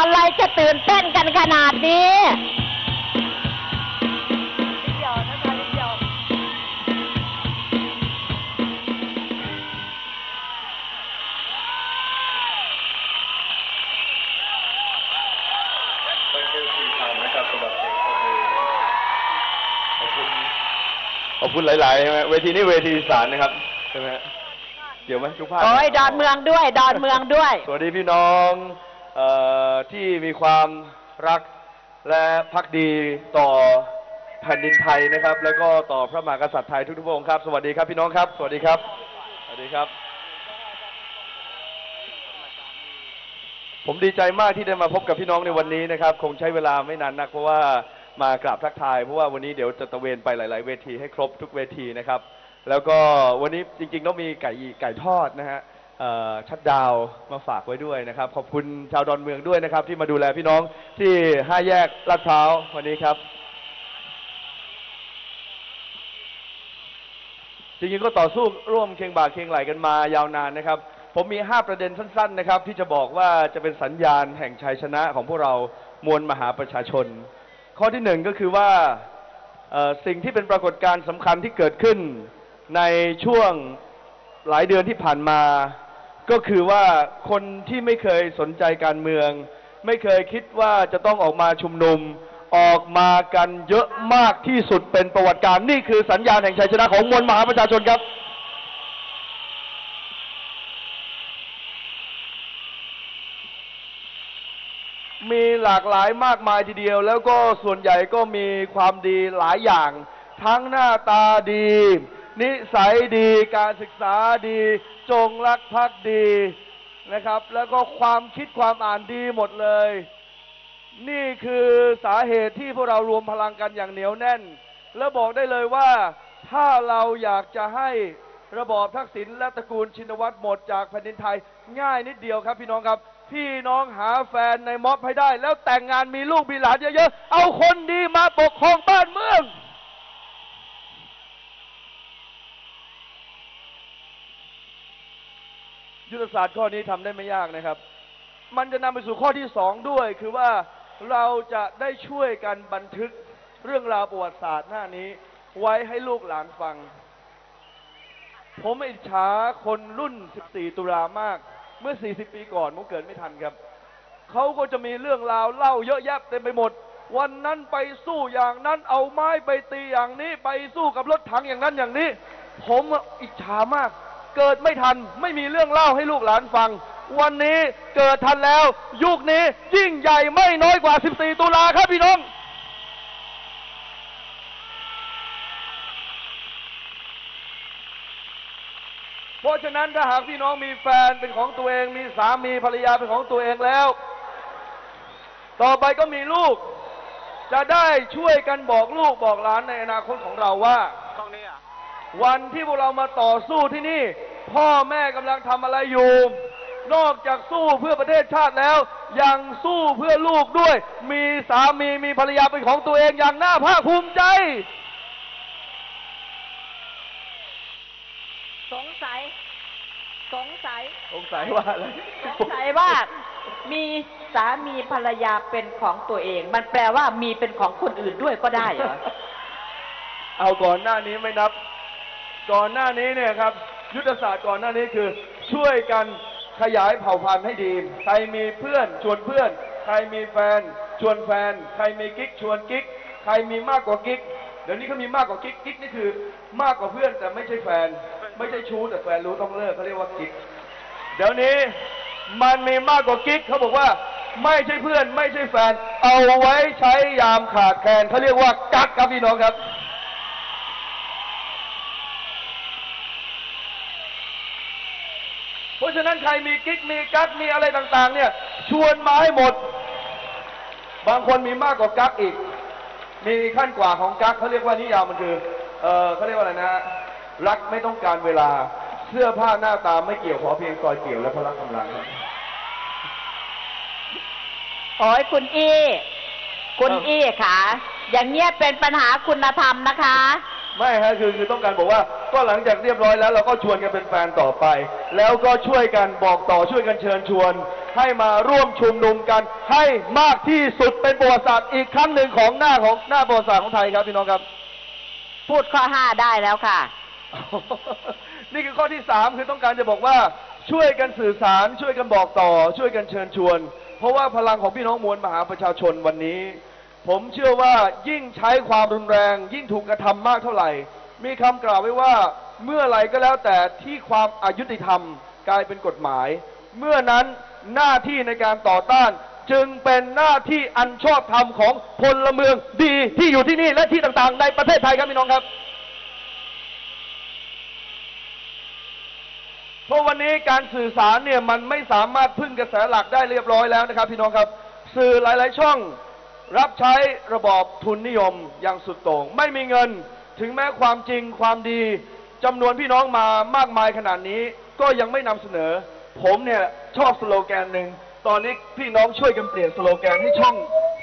อะไรจะตื่นเต้นกันขนาดนี้มันคือสีทางนะครับสำหรับเพลงขอบคุณขอบคุณหลายๆใช่ไหมเวทีนี้เวทีอีสานนะครับใช่ไหมฮะเกี่ยวไหมทุกภาคโอ้ยดอนเมืองด้วย ดอนเมืองด้วย สวัสดีพี่น้องเอ่อ ที่มีความรักและพักดีต่อแผ่นดินไทยนะครับ แล้วก็ต่อพระมหากษัตริย์ไทยทุกๆพระองค์ครับ สวัสดีครับพี่น้องครับ สวัสดีครับ สวัสดีครับ ผมดีใจมากที่ได้มาพบกับพี่น้องในวันนี้นะครับ คงใช้เวลาไม่นานนัก เพราะว่ามากราบทักทาย เพราะว่าวันนี้เดี๋ยวจะตระเวนไปหลาย ๆ เวทีให้ครบทุกเวทีนะครับ แล้วก็วันนี้จริงๆต้องมีไก่ไก่ทอดนะฮะ ชัดดาวมาฝากไว้ด้วยนะครับ ขอบคุณชาวดอนเมืองด้วยนะครับ ที่มาดูแลพี่น้องที่ห้าแยกลาดพร้าววันนี้ครับ จริงๆก็ต่อสู้ร่วมเคียงบ่าเคียงไหลกันมายาวนานนะครับ ผมมี 5 ประเด็นสั้น ๆ นะครับ ที่จะบอกว่าจะเป็นสัญญาณแห่งชัยชนะของพวกเรามวลมหาประชาชน ข้อที่หนึ่งก็คือว่าสิ่งที่เป็นปรากฏการณ์สำคัญที่เกิดขึ้นในช่วงหลายเดือนที่ผ่านมา ก็คือว่าคนที่ไม่เคยสนใจการเมือง ไม่เคยคิดว่าจะต้องออกมาชุมนุม ออกมากันเยอะมากที่สุดเป็นประวัติการณ์นี่คือสัญญาณแห่งชัยชนะของมวลมหาประชาชนครับ มีหลากหลายมากมายทีเดียว แล้วก็ส่วนใหญ่ก็มีความดีหลายอย่าง ทั้งหน้าตาดี นิสัยดีการศึกษาดี จงรักภักดีนะครับ แล้วก็ความคิดความอ่านดีหมดเลย นี่คือสาเหตุที่พวกเรารวมพลังกันอย่างเหนียวแน่น แล้วบอกได้เลยว่าถ้าเราอยากจะให้ระบอบทักษิณและตระกูลชินวัตรหมดจากแผ่นดินไทย ง่ายนิดเดียวครับพี่น้องครับ พี่น้องหาแฟนในม็อบให้ได้ แล้วแต่งงานมีลูกมีหลานเยอะๆเอาคนดีมาปกครองบ้านเมือง ยุทธศาสตร์ข้อนี้ทำได้ไม่ยากนะครับ มันจะนำไปสู่ข้อที่สองด้วย คือว่าเราจะได้ช่วยกันบันทึกเรื่องราวประวัติศาสตร์หน้านี้ ไว้ให้ลูกหลานฟัง ผมอิจฉาคนรุ่น 14 ตุลามาก เมื่อ 40 ปีก่อนผมเกิดไม่ทันครับ เขาก็จะมีเรื่องราวเล่าเยอะแยะเต็มไปหมด วันนั้นไปสู้อย่างนั้น เอาไม้ไปตีอย่างนี้ ไปสู้กับรถถังอย่างนั้นอย่างนี้ ผมอิจฉามาก เกิดไม่ทันไม่มีเรื่องเล่าให้ลูกหลานฟัง วันนี้เกิดทันแล้ว ยุคนี้ยิ่งใหญ่ไม่น้อยกว่า 14 ตุลาครับพี่น้องเพราะฉะนั้นถ้าหากพี่น้องมีแฟนเป็นของตัวเองมีสามีภรรยาเป็นของตัวเองแล้ว ต่อไปก็มีลูก จะได้ช่วยกันบอกลูกบอกหลานในอนาคตของเราว่า วันที่พวกเรามาต่อสู้ที่นี่ พ่อแม่กำลังทำอะไรอยู่ นอกจากสู้เพื่อประเทศชาติแล้ว ยังสู้เพื่อลูกด้วย มีสามีมีภรรยาเป็นของตัวเองอย่างน่าภาคภูมิใจสงสัย สงสัย สงสัยว่าอะไรสงสัยว่ามีสามีภรรยาเป็นของตัวเอง มันแปลว่ามีเป็นของคนอื่นด้วยก็ได้เหรอ เอาก่อนหน้านี้ไม่นับ ก่อนหน้านี้เนี่ยครับยุทธศาสตร์ก่อนหน้านี้คือช่วยกันขยายเผ่าพันธุ์ให้ดี ใครมีเพื่อนชวนเพื่อน ใครมีแฟน ชวนแฟน ใครมีกิ๊กชวนกิ๊ก ใครมีมากกว่ากิ๊ก เดี๋ยวนี้เขามีมากกว่ากิ๊ก กิ๊กนี่คือมากกว่าเพื่อนแต่ไม่ใช่แฟน ไม่ใช่ชู้แต่แฟนรู้ต้องเลิกเขาเรียกว่ากิ๊ก เดี๋ยวนี้มันมีมากกว่ากิ๊กเขาบอกว่า ไม่ใช่เพื่อน ไม่ใช่แฟน เอาไว้ใช้ยามขาดแคลนเขาเรียกว่ากักครับพี่น้องครับ เพราะฉะนั้นใครมีกิ๊กมีกั๊กมีอะไรต่าง ๆ เนี่ย ชวนมาให้หมด บางคนมีมากกว่ากั๊กอีก มีขั้นกว่าของกั๊กเขาเรียกว่านิยามมันคือเออเขาเรียกว่าอะไรนะ รักไม่ต้องการเวลาเสื้อผ้าหน้าตาไม่เกี่ยวขอเพียงซอยเกี่ยวและพละกำลังครับโอ้ยคุณอี้คุณอี้ค่ะ อย่างเงี้ยเป็นปัญหาคุณธรรมนะคะ ไม่ฮะคือคือต้องการบอกว่า ก็หลังจากเรียบร้อยแล้วเราก็ชวนกันเป็นแฟนต่อไป แล้วก็ช่วยกันบอกต่อช่วยกันเชิญชวน ให้มาร่วมชุมนุมกันให้มากที่สุดเป็นประวัติศาสตร์อีกครั้งหนึ่งของหน้าของหน้าประวัติศาสตร์ของไทยครับพี่น้องครับ พูดข้อห้าได้แล้วค่ะ นี่คือข้อที่สามคือต้องการจะบอกว่าช่วยกันสื่อสารช่วยกันบอกต่อ ช่วยกันเชิญชวน เพราะว่าพลังของพี่น้องมวลมหาประชาชนวันนี้ ผมเชื่อว่ายิ่งใช้ความรุนแรง ยิ่งถูกกระทำมากเท่าไหร่ มีคำกล่าวไว้ว่าเมื่อไรก็แล้วแต่ที่ความอายุติธรรมกลายเป็นกฎหมาย เมื่อนั้นหน้าที่ในการต่อต้าน จึงเป็นหน้าที่อันชอบธรรมของพลเมืองดีที่อยู่ที่นี่และที่ต่างๆ ในประเทศไทยครับพี่น้องครับ เพราะวันนี้การสื่อสารเนี่ยมันไม่สามารถพึ่งกระแสหลักได้เรียบร้อยแล้วนะครับ พี่น้องครับ สื่อหลาย ๆ ช่อง รับใช้ระบอบทุนนิยมอย่างสุดโต่ง ไม่มีเงินถึงแม้ความจริงความดีจำนวนพี่น้องมามากมายขนาดนี้ ก็ยังไม่นำเสนอ ผมเนี่ยชอบสโลแกนหนึ่งตอนนี้พี่น้องช่วยกันเปลี่ยนสโลแกนให้ช่อง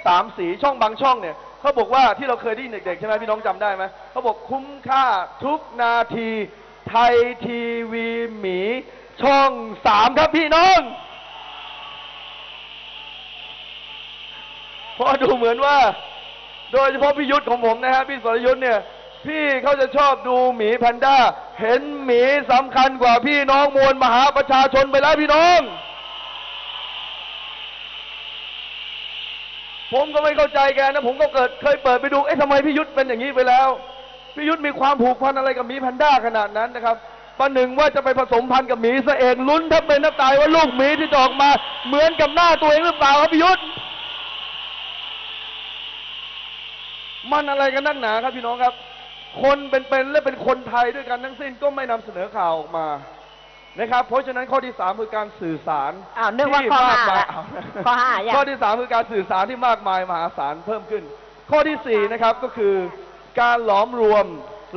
สามสีช่องบางช่องเนี่ยเขาบอกว่าที่เราเคยได้ยินเด็กๆใช่ไหมพี่น้องจำได้ไหมเขาบอกคุ้มค่าทุกนาที ไทยทีวีหมี ช่องสามครับพี่น้อง เพราะดูเหมือนว่า โดยเฉพาะพี่ยุทธของผมนะฮะพี่สรยุทธเนี่ย พี่เขาจะชอบดูหมีแพนด้า เห็นหมีสำคัญกว่าพี่น้องมวลมหาประชาชนไปแล้วพี่น้อง ผมก็ไม่เข้าใจแกนะ ผมก็เกิดเคยเปิดไปดูเอ๊ะทำไมพี่ยุทธเป็นอย่างนี้ไปแล้วพี่ยุทธมีความผูกพันอะไรกับหมีแพนด้าขนาดนั้นนะครับประหนึ่งว่าจะไปผสมพันธุ์กับหมีซะเองลุ้นแทบเป็นแทบตายว่าลูกหมีที่จะออกมา เหมือนกับหน้าตัวเองหรือเปล่าครับพี่ยุทธ มันอะไรกันนักหนาครับพี่น้องครับ คนเป็นๆและเป็นคนไทยด้วยกันทั้งสิ้นก็ไม่นำเสนอข่าวออกมานะครับ เพราะฉะนั้นข้อที่สามคือการสื่อสารอ้าวนึกว่าที่ข้อมากห้ามายละเอาข้อห้ายังข้อที่สามคือการสื่อสารที่มากมายมหาศาลเพิ่มขึ้น ข้อที่สี่นะครับก็คือการหลอมรวม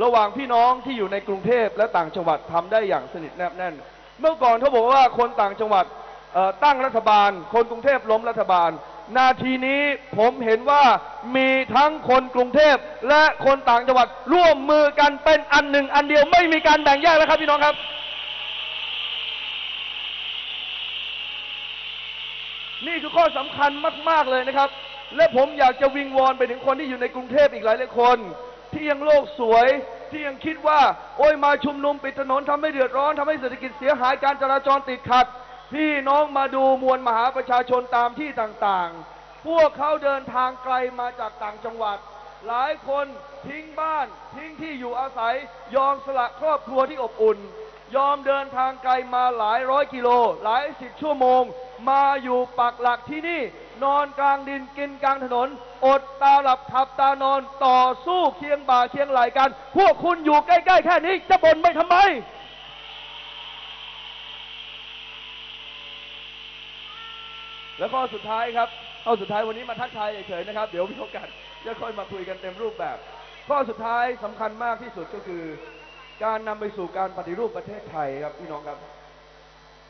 ระหว่างพี่น้องที่อยู่ในกรุงเทพและต่างจังหวัดทำได้อย่างสนิทแนบแน่น เมื่อก่อนเขาบอกว่าคนต่างจังหวัดเอ่อตั้งรัฐบาล คนกรุงเทพล้มรัฐบาล นาทีนี้ผมเห็นว่ามีทั้งคนกรุงเทพและคนต่างจังหวัดร่วมมือกันเป็นอันหนึ่ง อันเดียวไม่มีการแบ่งแยกแล้วครับพี่น้องครับ นี่คือข้อสำคัญมาก ๆ เลยนะครับ และผมอยากจะวิงวอนไปถึงคนที่อยู่ในกรุงเทพอีกหลายหลายคน ที่ยังโลกสวยที่ยังคิดว่า โอ้ยมาชุมนุมปิดถนนทำให้เดือดร้อนทำให้เศรษฐกิจเสียหายการจราจรติดขัด พี่น้องมาดูมวลมหาประชาชนตามที่ต่างๆ พวกเขาเดินทางไกลมาจากต่างจังหวัด หลายคนทิ้งบ้าน ทิ้งที่อยู่อาศัย ยอมสละครอบครัวที่อบอุ่น ยอมเดินทางไกลมาหลายร้อยกิโล หลายสิบชั่วโมง มาอยู่ปักหลักที่นี่ นอนกลางดินกินกลางถนน อดตาหลับทับตานอนต่อสู้เคียงบ่าเคียงไหลกัน พวกคุณอยู่ใกล้ ๆ แค่นี้จะบ่นไปทำไม แล้วข้อสุดท้ายครับข้อสุดท้ายวันนี้มาทักทายเฉยๆนะครับ เดี๋ยวมีโอกาสจะค่อยมาคุยกันเต็มรูปแบบ ข้อสุดท้ายสำคัญมากที่สุดก็คือ การนำไปสู่การปฏิรูปประเทศไทยครับพี่น้องครับ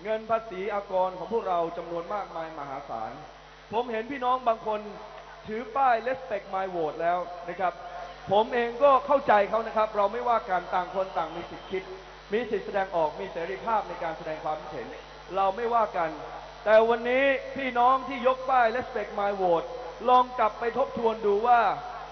เงินภาษีอากรของพวกเราจำนวนมากมายมหาศาล ผมเห็นพี่น้องบางคนถือป้าย respect my vote แล้วนะครับ ผมเองก็เข้าใจเขานะครับ เราไม่ว่าการต่างคนต่างมีสิทธิคิด มีสิทธิแสดงออกมีเสรีภาพในการแสดงความคิดเห็น เราไม่ว่ากัน แต่วันนี้พี่น้องที่ยกป้าย respect my vote ลองกลับไปทบทวนดูว่า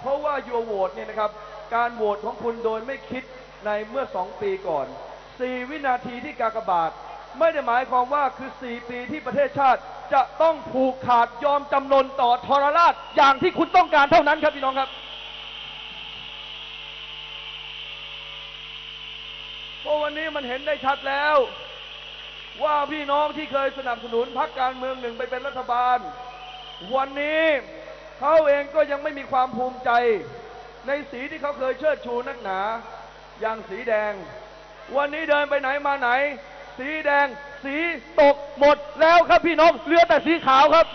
เพราะว่า your vote เนี่ยนะครับ การโหวตของคุณโดยไม่คิดในเมื่อสองปีก่อน4วินาทีที่กากบาท ไม่ได้หมายความว่าคือ4ปีที่ประเทศชาติจะต้องผูกขาดยอมจำนนต่อทรราชอย่างที่คุณต้องการเท่านั้นครับพี่น้องครับ เพราะวันนี้มันเห็นได้ชัดแล้ว ว่าพี่น้องที่เคยสนับสนุนพรรคการเมืองหนึ่งไปเป็นรัฐบาล วันนี้เขาเองก็ยังไม่มีความภูมิใจ ในสีที่เขาเคยเชิดชูนักหนา อย่างสีแดง วันนี้เดินไปไหนมาไหน สีแดง สีตกหมดแล้วครับพี่น้องเหลือแต่สีขาวครับ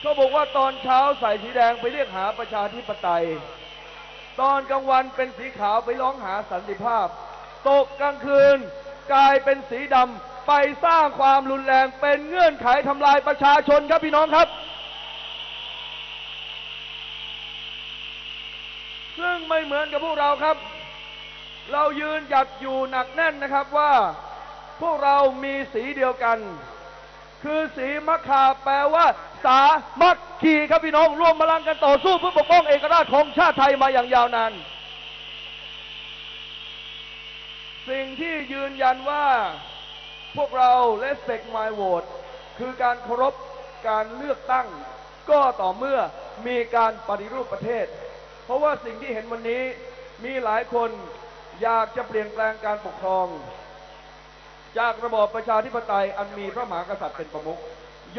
เขาบอกว่าตอนเช้าใส่สีแดงไปเรียกหาประชาธิปไตย ตอนกลางวันเป็นสีขาวไปร้องหาสันติภาพ ตกกลางคืนกลายเป็นสีดำไปสร้างความรุนแรงเป็นเงื่อนไขทำลายประชาชนครับพี่น้องครับ ซึ่งไม่เหมือนกับพวกเราครับ เรายืนหยัดอยู่หนักแน่นนะครับว่า พวกเรามีสีเดียวกัน คือสีมะขามแปลว่า สามัคคีครับพี่น้องร่วมพลังกันต่อสู้เพื่อปกป้องเอกราชของชาติไทยมาอย่างยาวนาน สิ่งที่ยืนยันว่าพวกเรา respect my vote คือการเคารพการเลือกตั้ง ก็ต่อเมื่อมีการปฏิรูปประเทศ เพราะว่าสิ่งที่เห็นวันนี้มีหลายคนอยากจะเปลี่ยนแปลงการปกครอง จากระบอบประชาธิปไตยอันมีพระมหากษัตริย์เป็นประมุข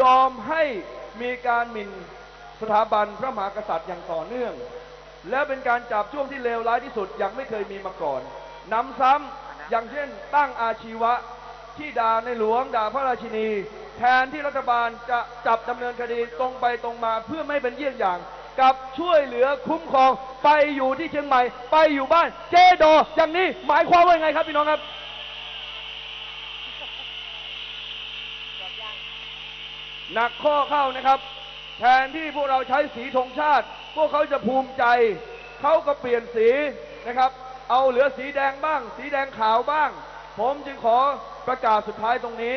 ยอมให้ มีการหมิ่นสถาบันพระมหากษัตริย์อย่างต่อเนื่อง และเป็นการจับช่วงที่เลวร้ายที่สุดย่างไม่เคยมีมาก่อนนำซ้ำอย่างเช่นตั้งอาชีวะที่ด่าในหลวงด่าพระราชินี แทนที่รัฐบาลจะจับดำเนินคดีตรงไปตรงมาเพื่อไม่เป็นเยี่ยงอย่างกับช่วยเหลือคุ้มครองไปอยู่ที่เชียงใหม่ ไปอยู่บ้านเจดออย่างนี้หมายความว่าไงครับพี่น้องครับ หนักข้อเข้านะครับ แทนที่พวกเราใช้สีธงชาติ พวกเขาจะภูมิใจ เขาก็เปลี่ยนสีนะครับ เอาเหลือสีแดงบ้าง สีแดงขาวบ้าง ผมจึงขอประกาศสุดท้ายตรงนี้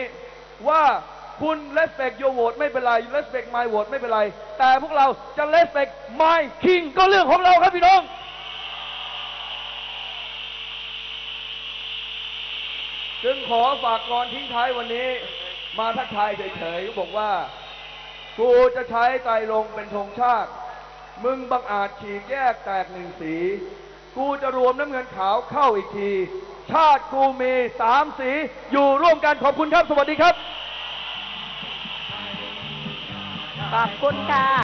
ว่าคุณ respect your vote ไม่เป็นไร respect my vote ไม่เป็นไร แต่พวกเราจะ respect my king ก็เรื่องของเราครับพี่น้องจึงขอฝากกรทิ้งท้ายวันนี้ มาทักทายเฉยๆบอกว่า กูจะใช้ไตรลงเป็นธงชาติ มึงบังอาจฉีกแยกแตกหนึ่งสี กูจะรวมน้ำเงินขาวเข้าอีกที ชาติกูมีสามสี อยู่ร่วมกันขอบคุณครับ สวัสดีครับ ขอบคุณค่ะ